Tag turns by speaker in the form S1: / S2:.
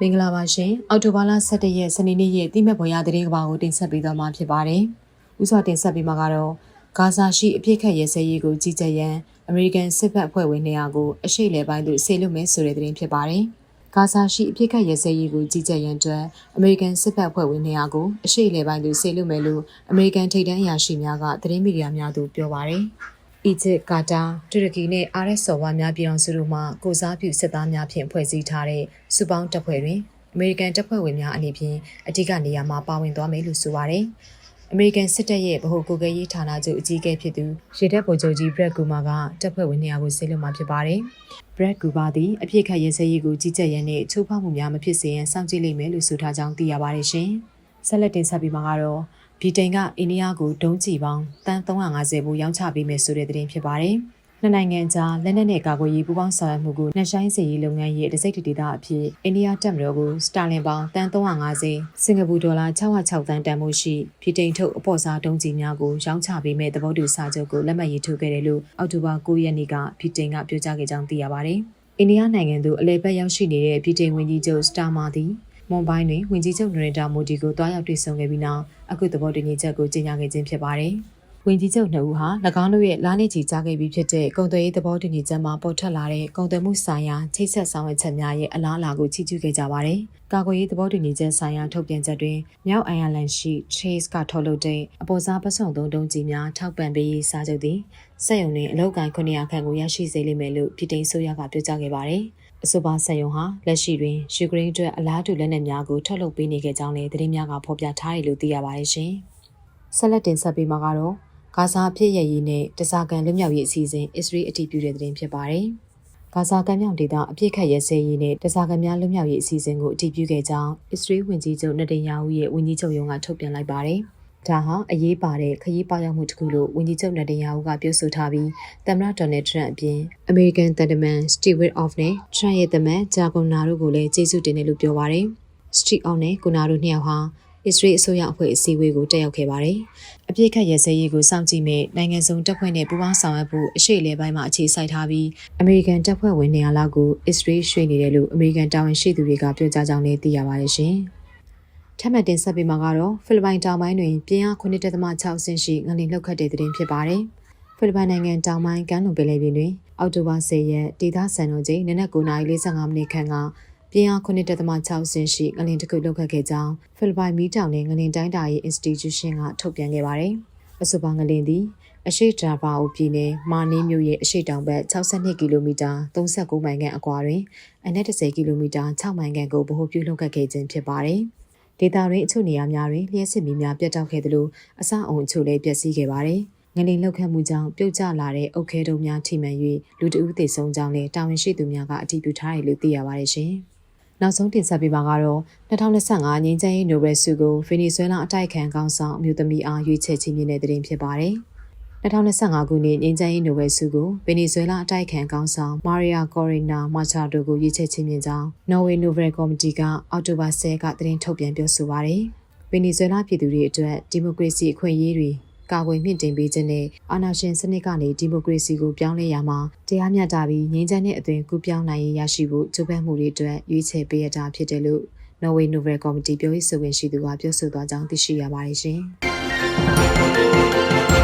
S1: မင်္ဂလာပါရှင်အော်တိုဘာလ17ရက်စနေနေ့ရဲ့တိမက်ပေါ်ရသတင်းကဘာကိုတင်ဆက်ပေးသွားမှာဖြစ်ပါတယ်ဥစွာတင်ဆက်ပေးမှာကတော့ဂါဇာရှိအပြစ်ခတ်ရဲစဲရေးကိုကြီးကြပ်ရန်အမေရိကန်စစ်ဘက်အဖွဲ့ဝင်200ကိုအရှိလေပိုင်းသို့ဆေလွတ်မယ်ဆိုတဲ့သတင်းဖြစ်ပါတယ်ဂါဇာရှိအပြစ်ခတ်ရဲစဲရေးကိုကြီးကြပ်ရန်အတွက်အမေရိကန်စစ်ဘက်အဖွဲ့ဝင်200ကိုအရှိလေပိုင်းသို့ဆေလွတ်မယ်လို့အမေရိကန်ထိပ်တန်းအရာရှိများကသတင်းမီဒီယာများသို့ပြောပါတယ် အီဂျစ်ကာတာတူရကီနဲ့ RS ဆော်ဝါများပြည်အောင်စုတို့မှကိုစားပြုစစ်သားများဖြင့်ဖွဲ့စည်းထားတဲ့စုပေါင်းတပ်ဖွဲ့တွင်အမေရိကန်တပ်ဖွဲ့ဝင်များအနေဖြင့်အဓိကနေရာမှာပါဝင်သွားမယ်လို့ဆိုပါတယ်။အမေရိကန်စစ်တပ်ရဲ့ဗဟိုကိုယ်ကယ်ရေးဌာနချုပ်အကြီးအကဲဖြစ်သူရေတပ်ဗိုလ်ချုပ်ကြီးဘရက်ကူမာကတပ်ဖွဲ့ဝင်နေရာကိုဆေးလွှတ်မှာဖြစ်ပါတယ်။ဘရက်ကူမာသည်အပြစ်ခတ်ရဲစဲရေးကိုကြီးကြပ်ရန်နဲ့ချိုးဖောက်မှုများမဖြစ်စေရန်စောင့်ကြည့်လိမ့်မယ်လို့ဆိုထားကြောင်းသိရပါတယ်ရှင်။ဆက်လက်တင်ဆက်ပြီးမှာကတော့ ဗြိတိန်ကအိန္ဒိယကိုဒုံးကျည်ပေါင်းတန်350ဘူးရောင်းချပေးမယ်ဆိုတဲ့သတင်းဖြစ်ပါတယ်။နှစ်နိုင်ငံကြားလက်နက်နဲ့ကာကွယ်ရေးပူးပေါင်းဆောင်ရွက်မှုကိုနှဆိုင်စေရေးလုပ်ငန်းရဲ့တစိတ်တဒေသအဖြစ်အိန္ဒိယတပ်မတော်ကိုစတာလင်ပေါင်းတန်350စင်ကာပူဒေါ်လာ606တန်တန်မှုရှိဗြိတိန်ထုတ်အပေါ်စားဒုံးကျည်များကိုရောင်းချပေးမဲ့သဘောတူစာချုပ်ကိုလက်မှတ်ရေးထိုးခဲ့တယ်လို့အောက်တိုဘာ9ရက်နေ့ကဗြိတိန်ကပြောကြားခဲ့ကြောင်းသိရပါတယ်။အိန္ဒိယနိုင်ငံသို့အလဲပတ်ရောက်ရှိနေတဲ့ဗြိတိန်ဝန်ကြီးချုပ်စတာမာသည် မွန်ဘိုင်းတွင်ဝင်ကြီးချုပ်နရင်တာမိုဒီကိုတွားရောက်တွေ့ဆုံခဲ့ပြီးနောက်အခုသဘောတူညီချက်ကိုကြေညာခဲ့ခြင်းဖြစ်ပါတယ်။ဝင်ကြီးချုပ်နှစ်ဦးဟာ၎င်းတို့ရဲ့လားနေချီကြားခဲ့ပြီးဖြစ်တဲ့ကုန်သွယ်ရေးသဘောတူညီချက်မှာပေါ်ထွက်လာတဲ့ကုန်သွယ်မှုဆိုင်ရာချိတ်ဆက်ဆောင်ရွက်ချက်များရဲ့အလားအလာကိုချီးကျူးခဲ့ကြပါတယ်။ကာကွယ်ရေးသဘောတူညီချက်ဆိုင်ရာထုတ်ပြန်ချက်တွင်မြောက်အိုင်ယာလန်ရှိ Chase ကထုတ်လုပ်တဲ့အပေါ်စားပစုံသုံးတုံးကြီးများထောက်ပံ့ပေးရေးစာချုပ်သည်စက်ရုံတွင်အလောက်ကိုင်း900ခန့်ကိုရရှိစေလိမ့်မယ်လို့ပြည်ထောင်စုရကပြောကြားခဲ့ပါတယ်။ အဆိုပါဆက်ယုံဟာလက်ရှိတွင်ယူကရိန်းအတွက်အလားတူလက်နက်များကိုထုတ်လုပ်ပေးနေခဲ့ကြောင်းလည်းသတင်းများကဖော်ပြထားတယ်လို့သိရပါတယ်ရှင်။ဆက်လက်တင်ဆက်ပေးမှာကတော့ဂါဇာအဖြစ်ရရေးနဲ့တစားကန်လွတ်မြောက်ရေးအစီအစဉ်အစ္စရေးအတည်ပြုတဲ့သတင်းဖြစ်ပါတယ်။ဂါဇာကမ်းမြောင်ဒေသအပြစ်ခတ်ရဲစဲရေးနဲ့တစားကန်များလွတ်မြောက်ရေးအစီအစဉ်ကိုအတည်ပြုခဲ့ကြောင်းအစ္စရေးဝန်ကြီးချုပ်နတန်ယာဟုရဲ့ဝန်ကြီးချုပ်ရုံးကထုတ်ပြန်လိုက်ပါတယ်။ ဒါဟာအရေးပါတဲ့ခရီးပေါရောက်မှုတစ်ခုလို့ဝန်ကြီးချုပ်နဒင်ယာဟုကပြောဆိုထားပြီးသမ္မတဒေါ်နယ်ထရန့်အပြင်အမေရိကန်တန်တမန်စတီဝစ်အော့ဖ်နဲ့ထရန့်ရဲ့သမန်ဂျာကွန်နာတို့ကိုလည်းကျေးဇူးတင်တယ်လို့ပြောပါတယ်။စတီအော့နဲ့ကွန်နာတို့နှစ်ယောက်ဟာအစ္စရေးအစိုးရအဖွဲ့အစည်းအဝေးကိုတက်ရောက်ခဲ့ပါတယ်။အပြစ်ခတ်ရဲစဲရေးကိုစောင့်ကြည့်မဲ့နိုင်ငံစုံတပ်ဖွဲ့နဲ့ပူးပေါင်းဆောင်ရွက်ဖို့အရှိလေပိုင်းမှာအခြေစိုက်ထားပြီးအမေရိကန်တပ်ဖွဲ့ဝင်နေရာလောက်ကိုအစ္စရေးရွှေ့နေတယ်လို့အမေရိကန်တာဝန်ရှိသူတွေကပြောကြားကြောင်းလည်းသိရပါတယ်ရှင်။ ထပ်မံတင်ဆက်ပေးမှာကတော့ဖိလစ်ပိုင်တောင်ပိုင်းတွင်ပြင်းအား9.6ဆင့်ရှိငလျင်လှုပ်ခတ်တဲ့သတင်းဖြစ်ပါတယ်။ဖိလစ်ပိုင်နိုင်ငံတောင်ပိုင်းကမ်းလွန်ပင်လယ်ပြင်တွင်အောက်တိုဘာ10ရက်ဒေသစံတော်ချိန်နနက်9:45မိနစ်ခန့်ကပြင်းအား9.6ဆင့်ရှိငလျင်တစ်ခုလှုပ်ခတ်ခဲ့ကြောင်းဖိလစ်ပိုင်မီးတောင်နဲ့ငလျင်တိုင်းတာရေး Institution ကထုတ်ပြန်ခဲ့ပါတယ်။အဆိုပါငလျင်သည်အရှိတာဘာအိုပြည်နယ်မာနီးမြို့ရဲ့အရှိတောင်ဘက်62ကီလိုမီတာ39မိုင်ခန့်အကွာတွင်အနက်10ကီလိုမီတာ6မိုင်ခန့်ကိုဗဟိုပြုလှုပ်ခတ်ခဲ့ခြင်းဖြစ်ပါတယ်။ ဒေတာတွင်အချို့နေရာများတွင်လျှက်စစ်မီးများပြတ်တောက်ခဲ့သလိုအဆအုံအချို့လည်းပျက်စီးခဲ့ပါတယ်။ငလင်လောက်ခတ်မှုကြောင့်ပြုတ်ကျလာတဲ့အုတ်ခဲတုံးများထိမှန်၍လူတဦးသေဆုံးကြောင်းလည်းတာဝန်ရှိသူများကအတည်ပြုထားတယ်လို့သိရပါတယ်ရှင်။နောက်ဆုံးတင်ဆက်ပေးမှာကတော့2025ငြိမ်းချမ်းရေးနိုဘယ်ဆုကိုဗင်နီဇွဲလားအတိုက်ခံကောင်းဆောင်အမျိုးသမီးအားရွေးချယ်ခြင်းမြင့်တဲ့တဲ့တင်ဖြစ်ပါတယ်။ 2025ခုနှစ်ငြိမ်းချမ်းရေးနိုဘယ်ဆုကိုဗင်နီဇွဲလားအတိုက်ခံကောင်းဆောင်မာရီယာကော်ရီနာမာချာဒိုကိုရွေးချယ်ခြင်းမြင့်ကြောင်းနော်ဝေနိုဘယ်ကော်မတီကအောက်တိုဘာ10ကသတင်းထုတ်ပြန်ပြောဆိုပါတယ်။ဗင်နီဇွဲလားပြည်သူတွေအတွက်ဒီမိုကရေစီအခွင့်အရေးတွေကာကွယ်မြင့်တင်ပေးခြင်းနဲ့အာဏာရှင်စနစ်ကနေဒီမိုကရေစီကိုပြောင်းလဲရမှာတရားမျှတပြီးငြိမ်းချမ်းတဲ့အသွင်ကူးပြောင်းနိုင်ရရှိဖို့ကြိုးပမ်းမှုတွေအတွက်ရွေးချယ်ပေးရတာဖြစ်တယ်လို့နော်ဝေနိုဘယ်ကော်မတီပြောရေးဆိုခွင့်ရှိသူကပြောဆိုသွားကြောင်းသိရှိရပါတယ်ရှင်။